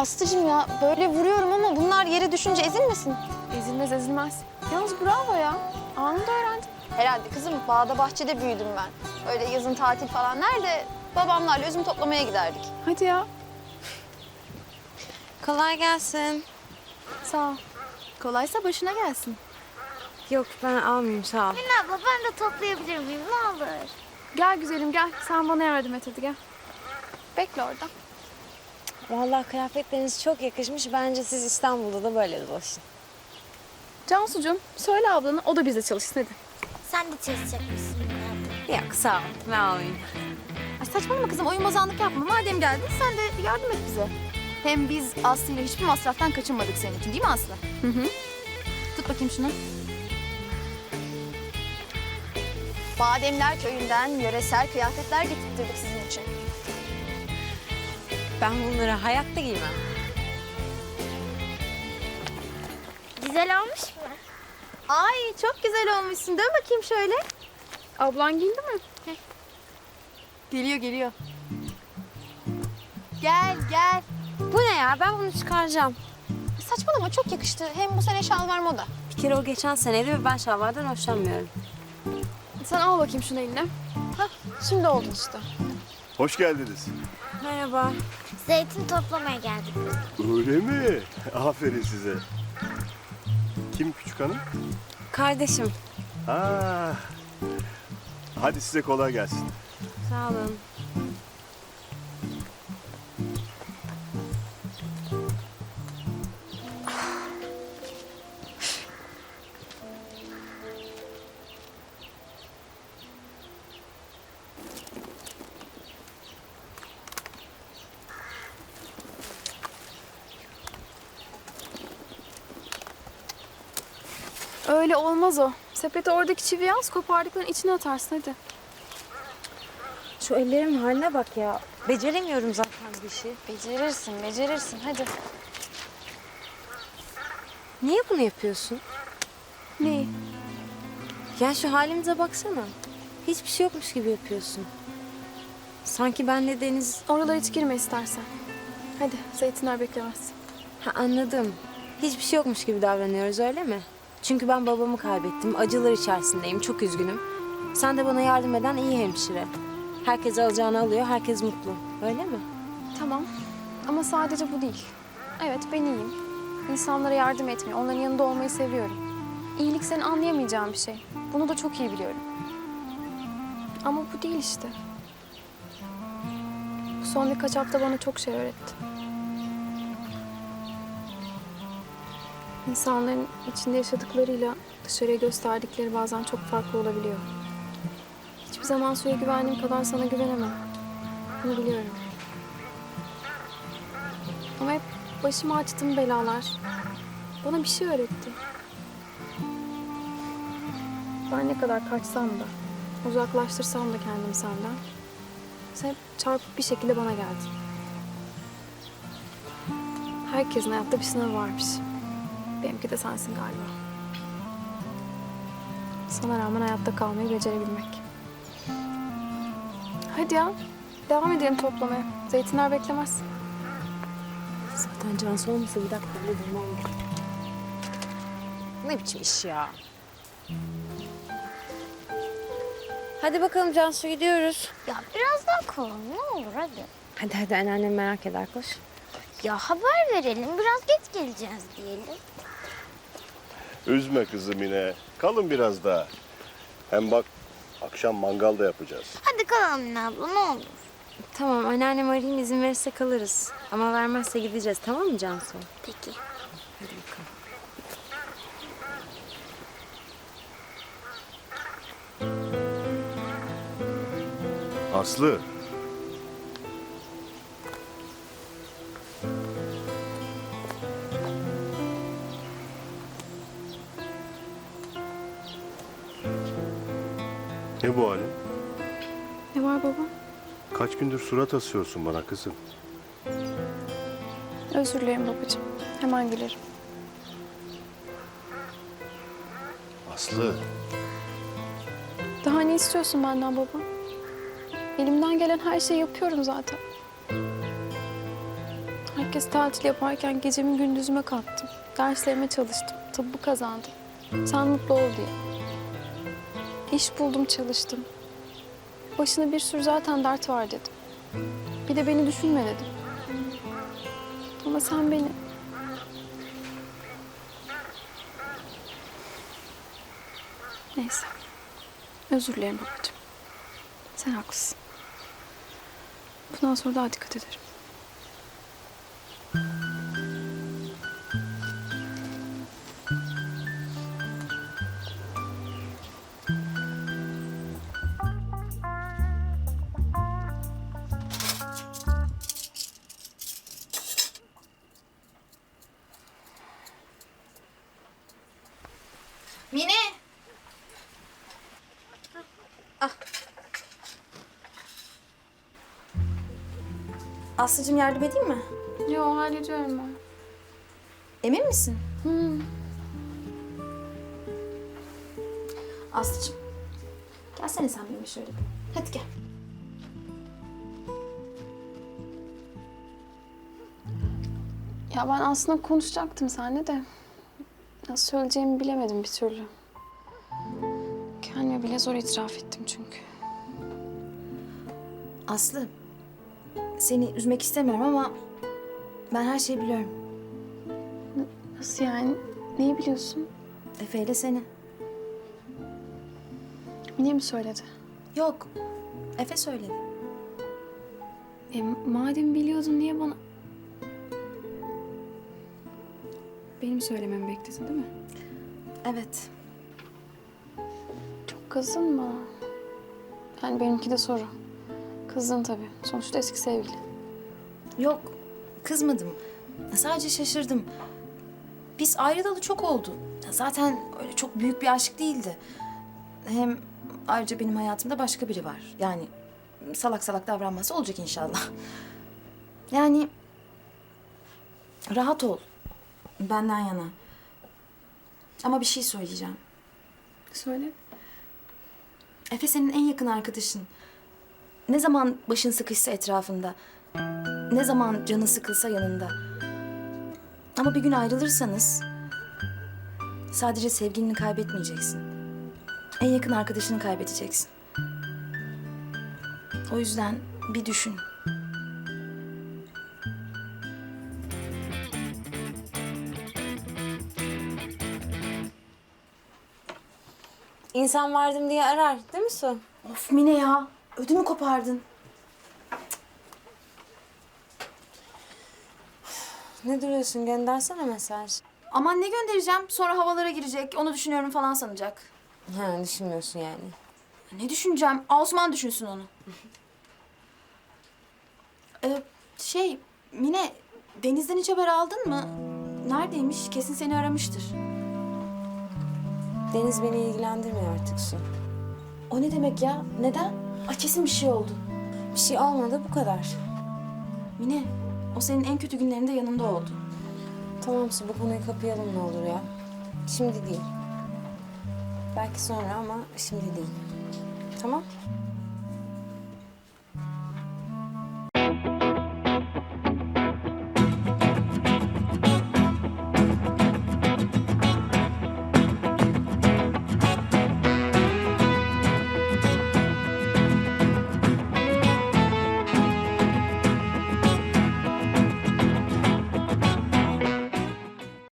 Aslıcığım ya böyle vuruyorum ama bunlar yere düşünce ezilmesin. Ezilmez ezilmez. Yalnız bravo ya. Anında öğrendim. Herhalde kızım bağda bahçede büyüdüm ben. Öyle yazın tatil falan nerede babamlarla üzüm toplamaya giderdik. Hadi ya. Kolay gelsin. Sağ ol. Kolaysa başına gelsin. Yok ben almayayım sağ ol. Mine abla ben de toplayabilir miyim ne olur? Gel güzelim gel. Sen bana yardım et hadi gel. Bekle orada. Vallahi kıyafetleriniz çok yakışmış. Bence siz İstanbul'da da böyle dolaşın. Cansucuğum söyle ablana o da bizle çalışsın hadi. Sen de çalışacak mısın? Yok sağ ol. Ben almayayım. Ay saçmalama kızım oyun bozanlık yapma. Madem geldin sen de yardım et bize. Hem biz Aslı ile hiçbir masraftan kaçınmadık senin için değil mi Aslı? Hı hı. Tut bakayım şunu. Bademler köyünden yöresel kıyafetler getirttirdik sizin için. Ben bunları hayatta giymem. Güzel olmuş mu? Ay çok güzel olmuşsun. Dön bakayım şöyle. Ablan giyindi mi? Geliyor geliyor. Gel gel. Bu ne ya? Ben bunu çıkaracağım. Saçmalama çok yakıştı. Hem bu sene şalvar moda. Bir kere o geçen seneydi ve ben şalvardan hoşlanmıyorum. Sen al bakayım şunu eline. Hah şimdi oldu işte. Hoş geldiniz. Merhaba. Zeytin toplamaya geldik biz. Öyle mi? Aferin size. Kim küçük hanım? Kardeşim. Ha. Hadi size kolay gelsin. Sağ olun. Öyle olmaz o. Sepete oradaki çiviyi az kopardıkların içine atarsın hadi. Şu ellerimin haline bak ya. Beceremiyorum zaten bir şey. Becerirsin, becerirsin. Hadi. Niye bunu yapıyorsun? Neyi? Ya şu halimize baksana. Hiçbir şey yokmuş gibi yapıyorsun. Sanki benle Deniz... Oralara hiç girme istersen. Hadi zeytinler beklemez. Ha anladım. Hiçbir şey yokmuş gibi davranıyoruz öyle mi? Çünkü ben babamı kaybettim. Acılar içerisindeyim. Çok üzgünüm. Sen de bana yardım eden iyi hemşire. Herkes alacağını alıyor. Herkes mutlu. Öyle mi? Tamam ama sadece bu değil. Evet ben iyiyim. İnsanlara yardım etmeyi, onların yanında olmayı seviyorum. İyilik seni anlayamayacağın bir şey. Bunu da çok iyi biliyorum. Ama bu değil işte. Bu son birkaç hafta bana çok şey öğretti. İnsanların içinde yaşadıklarıyla dışarıya gösterdikleri bazen çok farklı olabiliyor. Hiçbir zaman suya güvendiğim kadar sana güvenemem. Bunu biliyorum. Ama hep başıma açtığım belalar bana bir şey öğretti. Ben ne kadar kaçsam da, uzaklaştırsam da kendimi senden, sen hep çarpıp bir şekilde bana geldin. Herkesin hayatta bir sınavı varmış. Benimki de sensin galiba. Sana rağmen hayatta kalmayı becerebilmek. Hadi ya, devam edelim toplamaya. Zeytinler beklemez. Zaten Cansu olmasa bir dakika bile durmam. Ne biçim iş ya? Hadi bakalım Cansu gidiyoruz. Ya biraz daha kovalım ne olur hadi. Hadi hadi anneannem merak eder koş. Ya haber verelim biraz geç geleceğiz diyelim. Üzme kızım yine. Kalın biraz daha. Hem bak akşam mangal da yapacağız. Hadi kalalım Mine abla ne olur. Tamam anneannem arayayım izin verirse kalırız. Ama vermezse gideceğiz tamam mı Cansu? Peki. Hadi bakalım. Aslı. Ne bu halin? Ne var baba? Kaç gündür surat asıyorsun bana kızım. Özür dilerim babacığım. Hemen gelirim. Aslı. Daha ne istiyorsun benden baba? Elimden gelen her şeyi yapıyorum zaten. Herkes tatil yaparken gecemi gündüzüme kattım. Derslerime çalıştım. Tıbbı kazandım. Sen mutlu ol diye. İş buldum, çalıştım. Başına bir sürü zaten dert var dedim. Bir de beni düşünme dedim. Ama sen beni... Neyse. Özür dilerim babacığım. Sen haklısın. Bundan sonra daha dikkat ederim. Aslıcığım yardım edeyim mi? Yo hallediyorum ben. Emin misin? Hmm. Aslıcığım. Gelsene sen benimle şöyle bir. Hadi gel. Ya ben aslında konuşacaktım seninle de. Nasıl söyleyeceğimi bilemedim bir türlü. Kendime bile zor itiraf ettim çünkü. Aslı. Seni üzmek istemiyorum ama ben her şeyi biliyorum. Nasıl yani? Neyi biliyorsun? Efe ile seni. Mine mi söyledi? Yok. Efe söyledi. E, madem biliyordun niye bana... Benim söylememi bekledin değil mi? Evet. Çok kızdın mı? Yani benimki de soru. Kızdın tabii. Sonuçta eski sevgili. Yok. Kızmadım. Sadece şaşırdım. Biz ayrılalı çok oldu. Zaten öyle çok büyük bir aşk değildi. Hem ayrıca benim hayatımda başka biri var. Yani salak salak davranması olacak inşallah. Yani rahat ol. Benden yana. Ama bir şey söyleyeceğim. Söyle. Efe senin en yakın arkadaşın. Ne zaman başın sıkışsa etrafında. Ne zaman canın sıkılsa yanında. Ama bir gün ayrılırsanız sadece sevgilini kaybetmeyeceksin. En yakın arkadaşını kaybedeceksin. O yüzden bir düşün. İnsan vardım diye arar değil mi Su? Of Mine ya. Ödümü kopardın. Ne duruyorsun göndersene mesaj. Aman ne göndereceğim? Sonra havalara girecek. Onu düşünüyorum falan sanacak. Ha düşünmüyorsun yani. Ne düşüneceğim? Osman düşünsün onu. ee, şey, Mine, Deniz'den hiç haber aldın mı? Neredeymiş? Kesin seni aramıştır. Deniz beni ilgilendirmiyor artık Su. O ne demek ya? Neden? Ay kesin bir şey oldu. Bir şey olmadı bu kadar. Mine, o senin en kötü günlerinde yanında oldu. Tamam Su bu konuyu kapayalım ne olur ya. Şimdi değil. Belki sonra ama şimdi değil. Tamam?